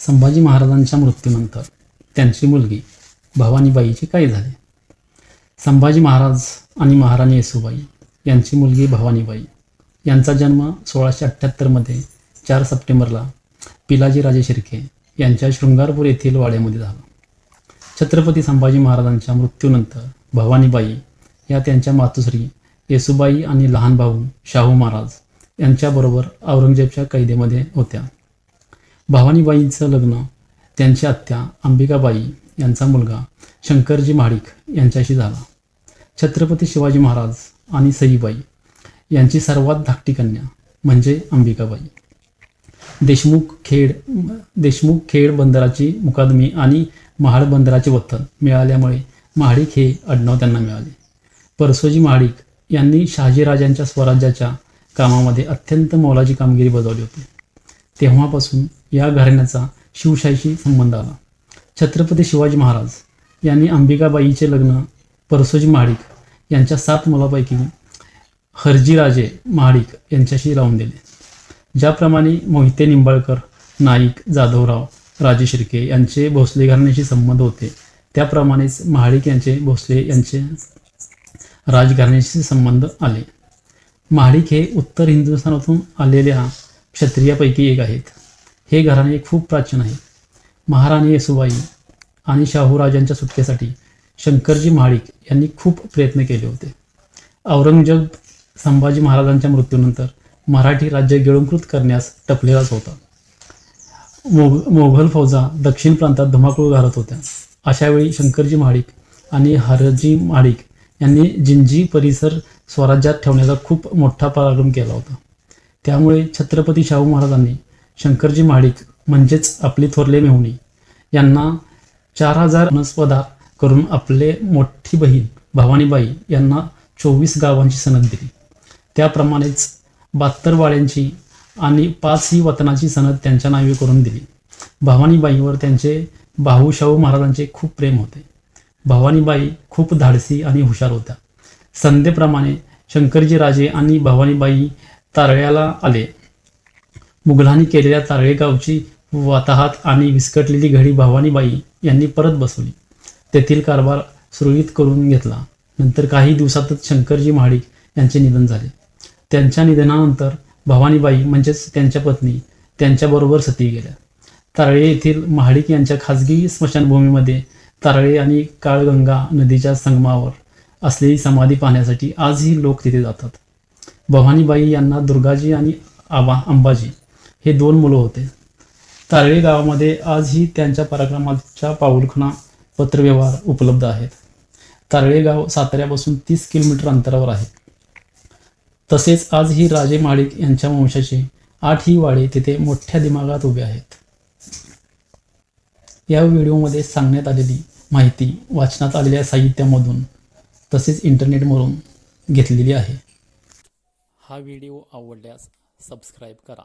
संभाजी महाराजांच्या मृत्यूनंतर त्यांची मुलगी भवानीबाईचे काय झाले. संभाजी महाराज आणि महाराणी येसूबाई यांची मुलगी भवानीबाई यांचा जन्म सोळाशे अठ्ठ्याहत्तरमध्ये चार सप्टेंबरला पिलाजीराजे शिर्के यांच्या शृंगारपूर येथील वाड्यामध्ये झाला. छत्रपती संभाजी महाराजांच्या मृत्यूनंतर भवानीबाई या त्यांच्या मातुश्री येसुबाई आणि लहान भाऊ शाहू महाराज यांच्याबरोबर औरंगजेबच्या कैदेमध्ये होत्या. भवानीबाईंचं लग्न त्यांची आत्या अंबिकाबाई यांचा मुलगा शंकरजी महाडिक यांच्याशी झाला. छत्रपती शिवाजी महाराज आणि सईबाई यांची सर्वात धाकटी कन्या म्हणजे अंबिकाबाई. देशमुख खेड देशमुख खेड बंदराची मुकादमी आणि महाड बंदराचे वतन मिळाल्यामुळे महाडिक हे आडनाव त्यांना मिळाले. परसोजी महाडिक यांनी शहाजीराजांच्या स्वराज्याच्या कामामध्ये अत्यंत मोलाची कामगिरी बजावली होती. तेव्हापासून या घराण्याचा शिवशाहीशी संबंध आला. छत्रपती शिवाजी महाराज यांनी अंबिकाबाईचे लग्न परसोजी महाडिक यांच्या सात मुलापैकी हरजीराजे महाडिक यांच्याशी लावून दिले. ज्याप्रमाणे मोहिते निंबाळकर नाईक जाधवराव राजे शिर्के यांचे भोसले घराण्याशी संबंध होते त्याप्रमाणेच महाडिक यांचे भोसले यांचे राजघराण्याशी संबंध आले. महाडिक हे उत्तर हिंदुस्थानातून आलेल्या क्षत्रियापैकी एक आहेत. हे घराणे खूप प्राचीन आहे महाराणी येसुबाई आणि शाहूराजांच्या सुटकेसाठी शंकरजी महाडिक यांनी खूप प्रयत्न केले होते. औरंगजेब संभाजी महाराजांच्या मृत्यूनंतर मराठी राज्य गिळंकृत करण्यास टपलेलाच होता. मोग मोघल फौजा दक्षिण प्रांतात धुमाकूळ घालत होत्या. अशावेळी शंकरजी महाडिक आणि हरजी महाडिक यांनी जिंजी परिसर स्वराज्यात ठेवण्याचा खूप मोठा पराक्रम केला होता. त्यामुळे छत्रपती शाहू महाराजांनी शंकरजी महाडिक म्हणजेच आपले थोरले मेहुणी यांना चार हजार वनस्पदा करून आपले मोठी बहीण भवानीबाई यांना चोवीस गावांची सनद दिली. त्याप्रमाणेच बहात्तर वाड्यांची आणि पाच ही वतनाची सनद त्यांच्या नावे करून दिली. भवानीबाईवर त्यांचे भाऊ शाहू महाराजांचे खूप प्रेम होते. भवानीबाई खूप धाडसी आणि हुशार होत्या. संध्येप्रमाणे शंकरजी राजे आणि भवानीबाई तारळ्याला आले. मुघलांनी केलेल्या तारळे गावची वाताहात आणि विस्कटलेली घडी भवानीबाई यांनी परत बसवली. तेथील कारभार सुरळीत करून घेतला. नंतर काही दिवसातच शंकरजी महाडिक यांचे निधन झाले. त्यांच्या निधनानंतर भवानीबाई म्हणजेच त्यांच्या पत्नी त्यांच्याबरोबर सती गेल्या. तारळे येथील महाडिक यांच्या खाजगी स्मशानभूमीमध्ये तारळे आणि काळगंगा नदीच्या संगमावर असलेली समाधी पाहण्यासाठी आजही लोक तिथे जातात. भवानीबाई यांना दुर्गाजी आणि आबा अंबाजी हे दोन मुलं होते. तारळे गावामध्ये आजही त्यांच्या पराक्रमाच्या पाऊलखुणा पत्रव्यवहार उपलब्ध आहेत. तारळे गाव साताऱ्यापासून तीस किलोमीटर अंतरावर आहे. तसेच आजही राजे माळिक यांच्या वंशाचे आठही वाडे तिथे मोठ्या दिमागात उभे आहेत. या व्हिडिओमध्ये सांगण्यात आलेली माहिती वाचनात आलेल्या साहित्यामधून तसेच इंटरनेटवरून घेतलेली आहे. हा व्हिडिओ आवडल्यास सबस्क्राईब करा.